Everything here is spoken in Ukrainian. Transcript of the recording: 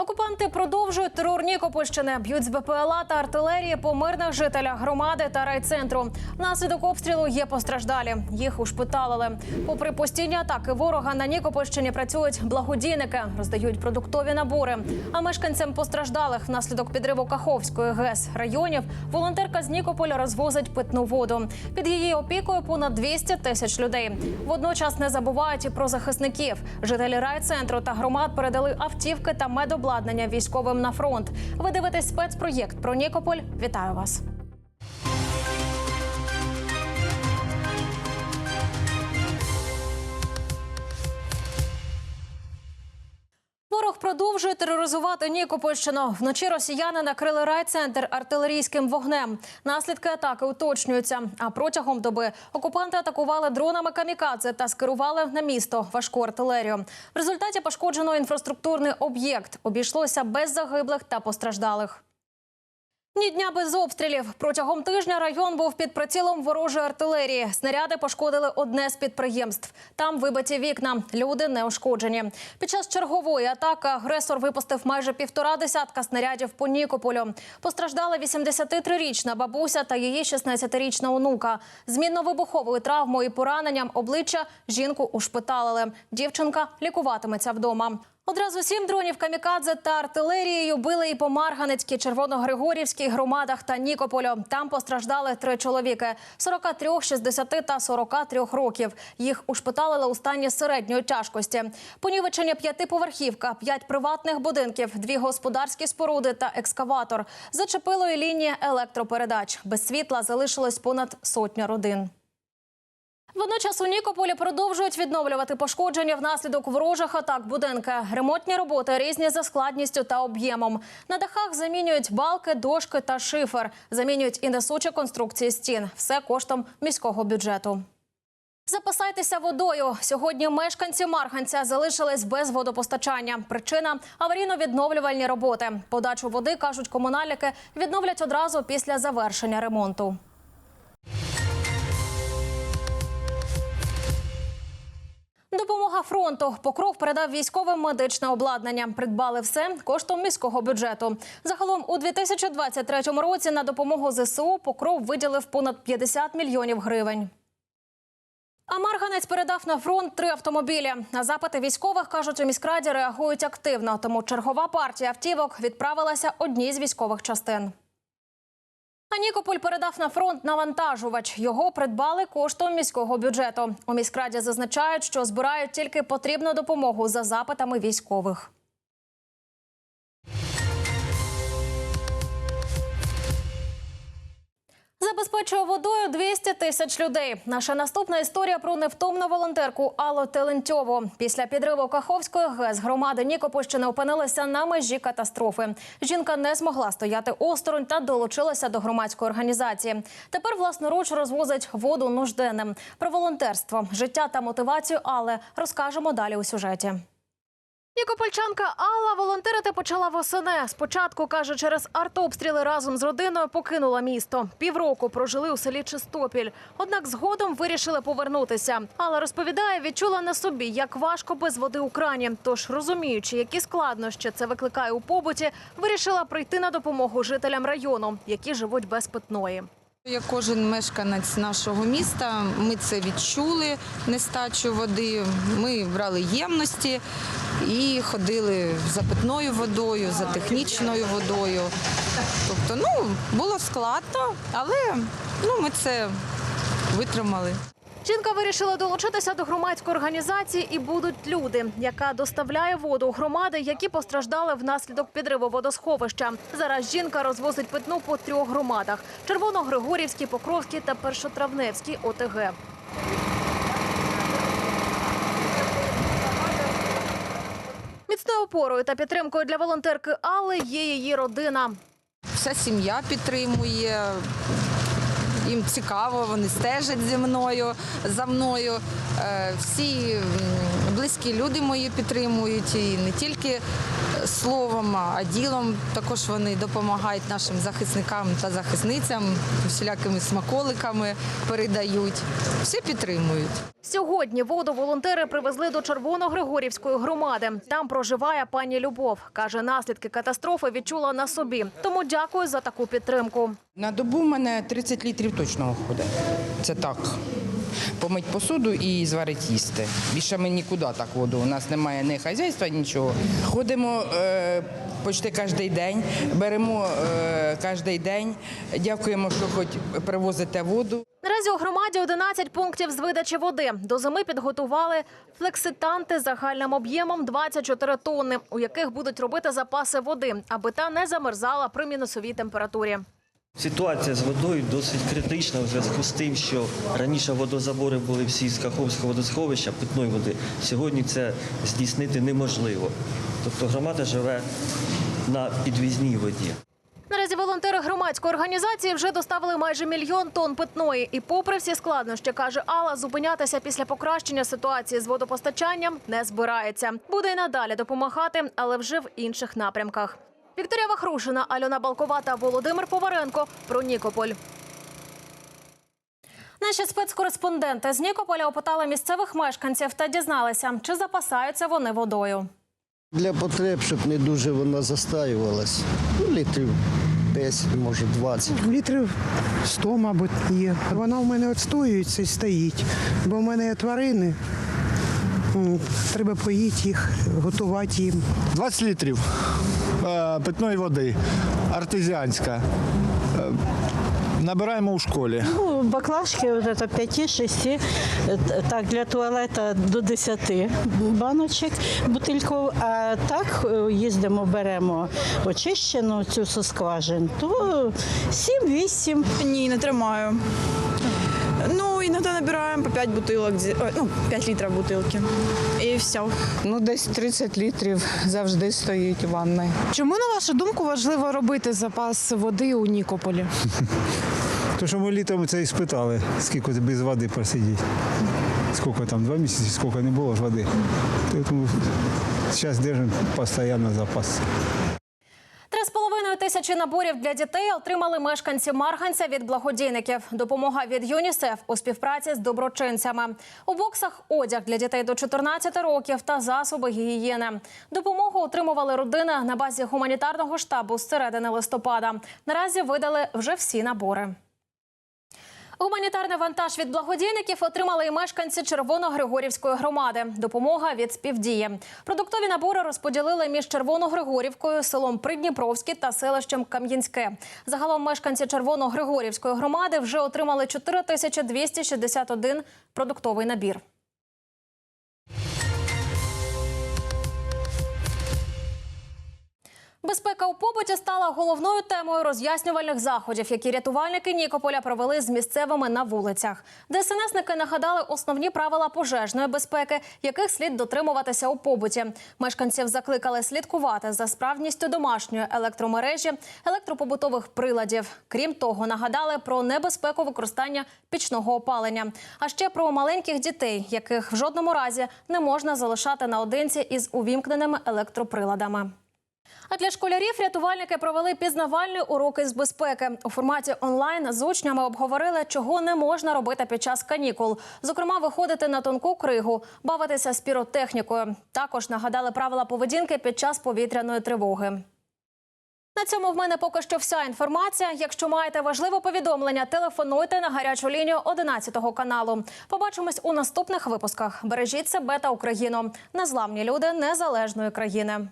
Окупанти продовжують терор Нікопольщини, б'ють з БПЛА та артилерії по мирних жителях громади та райцентру. Внаслідок обстрілу є постраждалі. Їх ушпиталили. Попри постійні атаки ворога на Нікопольщині працюють благодійники, роздають продуктові набори. А мешканцям постраждалих внаслідок підриву Каховської ГЕС районів волонтерка з Нікополя розвозить питну воду. Під її опікою понад 200 тисяч людей. Водночас не забувають і про захисників. Жителі райцентру та громад передали автівки та медобладнання військовим на фронт. Ви дивитесь спецпроєкт про Нікополь. Вітаю вас. Продовжує тероризувати Нікопольщину. Вночі росіяни накрили райцентр артилерійським вогнем. Наслідки атаки уточнюються. А протягом доби окупанти атакували дронами камікадзе та скерували на місто важку артилерію. В результаті пошкоджено інфраструктурний об'єкт. Обійшлося без загиблих та постраждалих. Ні дня без обстрілів. Протягом тижня район був під прицілом ворожої артилерії. Снаряди пошкодили одне з підприємств. Там вибиті вікна. Люди не ушкоджені. Під час чергової атаки агресор випустив майже півтора десятка снарядів по Нікополю. Постраждала 83-річна бабуся та її 16-річна онука. Змінно-вибуховою травмою і пораненням обличчя жінку ушпиталили. Дівчинка лікуватиметься вдома. Одразу сім дронів камікадзе та артилерією били і по Марганецькій, Червоногригорівській громадах та Нікополю. Там постраждали три чоловіки – 43, 60 та 43 років. Їх ушпиталили у стані середньої тяжкості. Понівечення п'ятиповерхівка, п'ять приватних будинків, дві господарські споруди та екскаватор. Зачепило і лінії електропередач. Без світла залишилось понад сотня родин. Водночас у Нікополі продовжують відновлювати пошкодження внаслідок ворожих атак будинки. Ремонтні роботи різні за складністю та об'ємом. На дахах замінюють балки, дошки та шифер. Замінюють і несучі конструкції стін. Все коштом міського бюджету. Запасайтеся водою. Сьогодні мешканці Марганця залишились без водопостачання. Причина аварійно-відновлювальні роботи. Подачу води кажуть комунальники відновлять одразу після завершення ремонту. Допомога фронту. Покров передав військовим медичне обладнання. Придбали все коштом міського бюджету. Загалом у 2023 році на допомогу ЗСУ Покров виділив понад 50 мільйонів гривень. А Марганець передав на фронт три автомобілі. На запити військових кажуть, у міськраді реагують активно. Тому чергова партія автівок відправилася одній з військових частин. А Нікополь передав на фронт навантажувач. Його придбали коштом міського бюджету. У міськраді зазначають, що збирають тільки потрібну допомогу за запитами військових. Забезпечує водою 200 тисяч людей. Наша наступна історія про невтомну волонтерку Аллу Телентьову. Після підриву Каховської ГЕС громади Нікопольщини опинилися на межі катастрофи. Жінка не змогла стояти осторонь та долучилася до громадської організації. Тепер власноруч розвозить воду нужденним. Про волонтерство, життя та мотивацію Алли розкажемо далі у сюжеті. Нікопольчанка Алла волонтерити почала восени. Спочатку каже, через артобстріли разом з родиною покинула місто. Півроку прожили у селі Чистопіль. Однак згодом вирішили повернутися. Алла розповідає, відчула на собі, як важко без води у крані. Тож, розуміючи, які складнощі це викликає у побуті, вирішила прийти на допомогу жителям району, які живуть без питної. Як кожен мешканець нашого міста, ми це відчули нестачу води. Ми брали ємності і ходили за питною водою, за технічною водою. Тобто, ну, було складно, але ну, ми це витримали. Жінка вирішила долучитися до громадської організації і будуть люди, яка доставляє воду у громади, які постраждали внаслідок підриву водосховища. Зараз жінка розвозить питну по трьох громадах: Червоногригорівській, Покровській та Першотравневській ОТГ. Міцною опорою та підтримкою для волонтерки Алли є її родина. Вся сім'я підтримує. Їм цікаво, вони стежать зі мною за мною. Е, Всі близькі люди мої підтримують і не тільки словом, а ділом. Також вони допомагають нашим захисникам та захисницям, всілякими смаколиками передають. Всі підтримують. Сьогодні воду волонтери привезли до Червоногригорівської громади. Там проживає пані Любов. Каже, наслідки катастрофи відчула на собі. Тому дякую за таку підтримку. На добу в мене 30 літрів точно виходить. Це так. Помить посуду і зварити їсти. Більше ми нікуди так воду. У нас немає ні хазяйства, нічого. Ходимо е, почти кожен день, беремо е, кожен день. Дякуємо, що хоч привозите воду. Наразі у громаді 11 пунктів з видачі води. До зими підготували флекситанти з загальним об'ємом 24 тонни, у яких будуть робити запаси води, аби та не замерзала при мінусовій температурі. Ситуація з водою досить критична у зв'язку з тим, що раніше водозабори були всі з Каховського водосховища питної води. Сьогодні це здійснити неможливо. Тобто громада живе на підвізній воді. Наразі волонтери громадської організації вже доставили майже мільйон тонн питної. І попри всі складнощі, каже Алла, зупинятися після покращення ситуації з водопостачанням не збирається. Буде й надалі допомагати, але вже в інших напрямках. Вікторія Вахрушина, Альона Балкова та Володимир Поваренко про Нікополь. Наші спецкореспонденти з Нікополя опитали місцевих мешканців та дізналися, чи запасаються вони водою. Для потреб, щоб не дуже вона застаювалась. Ну, літрів 10, може 20. Літрів 100, мабуть, є. Вона у мене відстоюється і стоїть, бо в мене є тварини. Треба поїти їх, готувати їм. 20 літрів питної води, артезіанська. Е, Набираємо у школі. Ну, баклажки вот это 5-6, э, так, для туалета до 10 баночок, бутильків. А так е, їздимо, беремо очищену цю со скважин, то 7-8. Ні, не тримаю. Ну, іноді набираємо по 5 бутилок, ну, 5 літрів бутилки. І все. Ну, десь 30 літрів завжди стоїть у ванної. Чому, на вашу думку, важливо робити запас води у Нікополі? То, що ми літом це і спитали, скільки без води просидіти. Скільки там, два місяці, скільки не було ж води. Тому зараз держимо постійно запас. Три з половиною тисячі наборів для дітей отримали мешканці Марганця від благодійників. Допомога від ЮНІСЕФ у співпраці з доброчинцями. У боксах одяг для дітей до 14 років та засоби гігієни. Допомогу отримували родини на базі гуманітарного штабу з середини листопада. Наразі видали вже всі набори. Гуманітарний вантаж від благодійників отримали і мешканці Червоногригорівської громади. Допомога від співдії. Продуктові набори розподілили між Червоногригорівкою, селом Придніпровське та селищем Кам'янське. Загалом мешканці Червоногригорівської громади вже отримали 4261 продуктовий набір. Безпека у побуті стала головною темою роз'яснювальних заходів, які рятувальники Нікополя провели з місцевими на вулицях. ДСНСники нагадали основні правила пожежної безпеки, яких слід дотримуватися у побуті. Мешканців закликали слідкувати за справністю домашньої електромережі, електропобутових приладів. Крім того, нагадали про небезпеку використання пічного опалення, а ще про маленьких дітей, яких в жодному разі не можна залишати наодинці із увімкненими електроприладами. А для школярів рятувальники провели пізнавальні уроки з безпеки. У форматі онлайн з учнями обговорили, чого не можна робити під час канікул. Зокрема, виходити на тонку кригу, бавитися з піротехнікою. Також нагадали правила поведінки під час повітряної тривоги. На цьому в мене поки що вся інформація. Якщо маєте важливе повідомлення, телефонуйте на гарячу лінію 11 каналу. Побачимось у наступних випусках. Бережіть себе та Україну. Незламні люди незалежної країни.